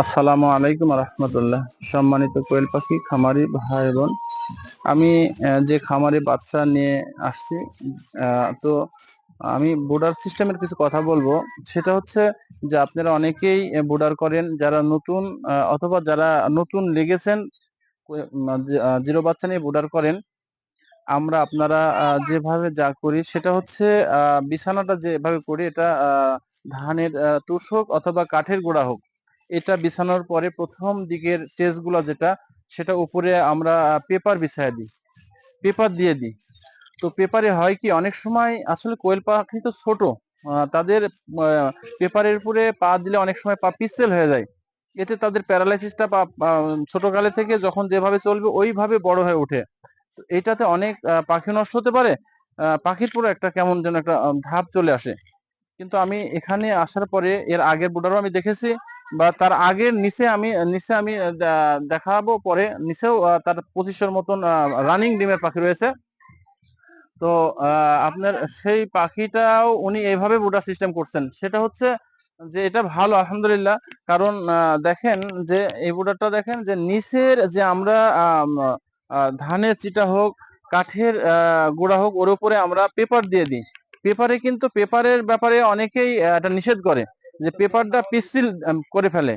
আসসালামু আলাইকুম রহমতুল্লাহ। সম্মানিত কোয়েল পাখি, খামারি ভাই বোন। আমি যে খামারি বাচ্চা নিয়ে আসছি তো আমি বোর্ডার সিস্টেমের কিছু কথা বলব। সেটা হচ্ছে যে আপনারা অনেকেই বোর্ডার করেন, যারা নতুন অথবা যারা নতুন লেগেছেন জিরো বাচ্চা নিয়ে বোর্ডার করেন আমরা আপনারা যেভাবে যা করি সেটা হচ্ছে বিছানাটা যেভাবে করি এটা ধানের তুষ হোক অথবা কাঠের গোড়া হোক, এটা বিছানোর পরে প্রথম দিকের টেজগুলো যেটা, সেটা উপরে আমরা পেপার বিছায় দিই, পেপার দিয়ে দিই। তো পেপারে হয় কি, অনেক সময় আসলে কোয়েল পাখি তো ছোট তাদের পেপারের উপরে পা দিলে অনেক সময় পা পিক্সেল হয়ে যায়, এতে তাদের প্যারালাইসিসটা ছোটকালে থেকে যখন যেভাবে চলবে ওইভাবে বড় হয়ে ওঠে। এটাতে অনেক পাখি নষ্ট হতে পারে। পাখির পুরো একটা কেমন যেন একটা ধাপ চলে আসে। কিন্তু আমি এখানে আসার পরে এর আগের বুডারও আমি দেখেছি বা তার আগের নিচে আমি নিচে আমি দেখাবো পরে। নিচেও তার পঁচিশের মতন রানিং ডিমের পাখি রয়েছে। তো আপনার সেই পাখিটাও উনি এইভাবে বুডার সিস্টেম করছেন। সেটা হচ্ছে যে এটা ভালো, আলহামদুলিল্লাহ। কারণ দেখেন যে, এই বুডারটা দেখেন যে, নিচের যে আমরা ধানের চিটা হোক কাঠের গোড়া হোক ওর উপরে আমরা পেপার দিয়ে দিই। পেপারে কিন্তু পেপারের ব্যাপারে অনেকেই এটা নিষেধ করে যে পেপারটা আম, করে ফেলে।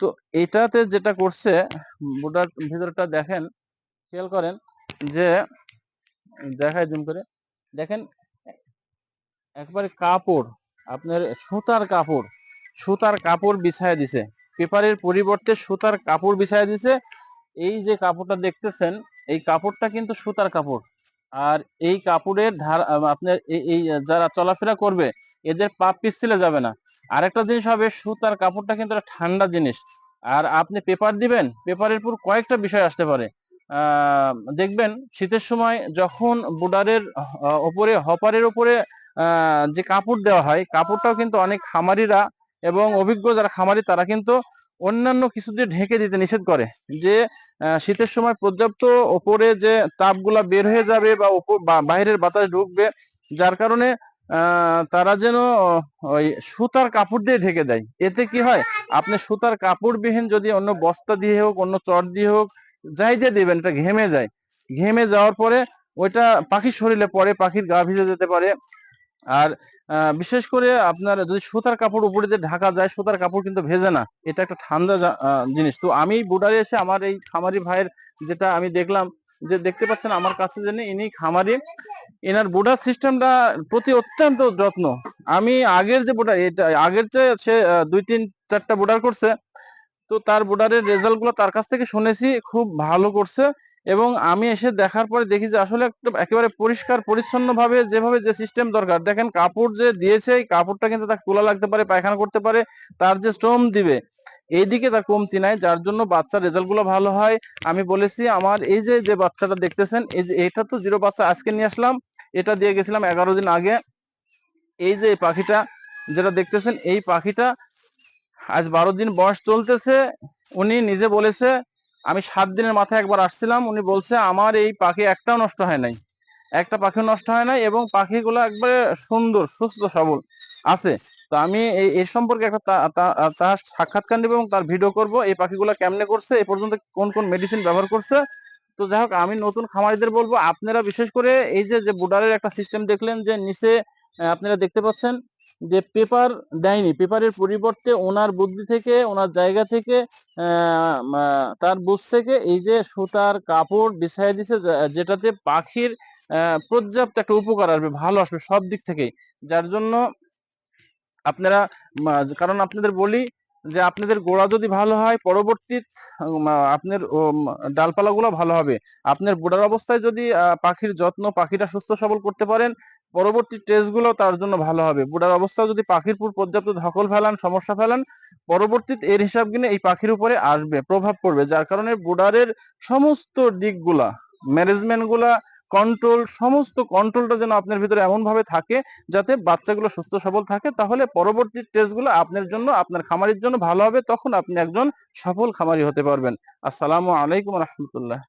তো এটাতে যেটা করছে বুডার ভিতরটা দেখেন খেয়াল করেন যে দেখায় জুম করে দেখেন একবারে কাপড় আপনার সুতার কাপড় সুতার কাপড় বিছায় দিছে। পেপারের পরিবর্তে সুতার কাপড় বিছায় দিছে এই যে কাপড়টা দেখতেছেন এই কাপড়টা কিন্তু সুতার কাপড়। আর এই কাপড়ের ধার আপনার এই যারা চলাফেরা করবে এদের পা পিছলে যাবে না। আরেকটা জিনিস হবে সুতার কাপড়টা কিন্তু একটা ঠান্ডা জিনিস। আর আপনি পেপার দিবেন পেপারের উপর কয়েকটা বিষয় আসতে পারে। দেখবেন শীতের সময় যখন বুডারের ওপরে হপারের আহ, যে কাপড় দেওয়া হয় কাপড়টাও কিন্তু অনেক খামারিরা এবং অভিজ্ঞ যারা খামারি তারা কিন্তু অন্যান্য কিছু দিয়ে ঢেকে দিতে নিষেধ করে যে শীতের সময় পর্যাপ্ত ওপরে যে তাপগুলা বের হয়ে যাবে বা বাইরের বাতাস ঢুকবে, যার কারণে তারা যেন ওই সুতার কাপড় দিয়ে ঢেকে দেয়। এতে কি হয়? আপনি সুতার কাপড়বিহীন যদি অন্য বস্তা দিয়ে হোক, অন্য চট দিয়ে হোক, যাই দিয়ে দিবেন, এটা ঘেমে যায়। ঘেমে যাওয়ার পরে ওইটা পাখির শরীরে পরে পাখির গা ভিজে যেতে পারে। আর বিশেষ করে আপনার যদি সুতার কাপড় উপরে দিয়ে ঢাকা যায়, সুতার কাপড় কিন্তু ভেজে না। এটা একটা ঠান্ডা জিনিস। তো আমি বুডারে এসে আমার এই খামারি ভাইয়ের যেটা আমি দেখলাম, যে দেখতে পাচ্ছেন আমার কাছে জেনে ইনি খামারি। এনার বুডার সিস্টেমটা প্রতি অত্যন্ত যত্ন। আমি আগের যে বুডার এটা, আগের যে সে দুই তিন, চারটা বুডার করছে, তো তার বোর্ডারের রেজাল্টগুলো তার কাছ থেকে শুনেছি, খুব ভালো করছে। এবং আমি এসে দেখার পরে দেখি যে আসলে একেবারে পরিষ্কার পরিচ্ছন্ন ভাবে যেভাবে যে সিস্টেম দরকার। দেখেন কাপড় যে দিয়েছে, এই কাপড়টা কিন্তু তাকে তোলা লাগতে পারে, পায়খানা করতে পারে, তার যে শ্রম দিবে। এইদিকে তার কমতি নাই, যার জন্য বাচ্চার রেজাল্টগুলো ভালো হয়। আমি বলেছি, আমার এই যে যে বাচ্চাটা দেখতেছেন, এই যে, এটা তো জিরো বাচ্চা আজকে নিয়ে আসলাম, এটা দিয়ে গেছিলাম এগারো দিন আগে। এই যে পাখিটা যেটা দেখতেছেন, এই পাখিটা আজ বারো দিন বয়স চলতেছে, উনি নিজে বলেছে আমি সাত দিনের মাথায় একবার আসছিলাম, উনি বলছে, আমার এই পাখি একটাও নষ্ট হয় নাই। একটা পাখি নষ্ট হয় নাই এবং পাখিগুলো একবারে সুন্দর, সুস্থ, সবল আছে। তো আমি এই সম্পর্কে একটা তার সাক্ষাৎকার নেব এবং তার ভিডিও করব, এই পাখিগুলো কেমনে করছে এই পর্যন্ত কোন কোন মেডিসিন ব্যবহার করছে। তো যাই হোক, আমি নতুন খামারিদের বলব, আপনারা বিশেষ করে এই যে যে বুডারের একটা সিস্টেম দেখলেন যে নিচে আপনারা দেখতে পাচ্ছেন যে পেপার দেয়নি পেপারের পরিবর্তে ওনার বুদ্ধি থেকে, ওনার জায়গা থেকে তার বুঝ থেকে এই যে সুতার কাপড় বিছাই দিছে যেটাতে পাখির পর্যাপ্ত একটা উপকার আসবে, ভালো আসবে সব দিক থেকে যার জন্য আপনারা কারণ আপনাদের বলি যে আপনাদের গোড়া যদি ভালো হয়, পরবর্তী আপনার ডালপালাগুলো ভালো হবে। আপনার বুড়ার অবস্থায় যদি পাখির যত্ন পাখিটা সুস্থ সবল করতে পারেন পরবর্তী টেস্টগুলো তার জন্য ভালো হবে। বুড়ার অবস্থা যদি পাখির পুর পর্যাপ্ত ধকল ফেলান, সমস্যা ফেলান পরবর্তীতে এর হিসাব কিনে এই পাখির উপরে আসবে, প্রভাব পড়বে। যার কারণে বুডারের সমস্ত দিকগুলা ম্যানেজমেন্টগুলা কন্ট্রোল সমস্ত কন্ট্রোলটা যেন আপনার ভিতরে এমন ভাবে থাকে যাতে বাচ্চাগুলো সুস্থ সবল থাকে, তাহলে পরবর্তী টেস্টগুলো আপনার জন্য, আপনার খামারির জন্য ভালো হবে, তখন আপনি একজন সফল খামারি হতে পারবেন। আসসালামু আলাইকুম রহমতুল্লাহ।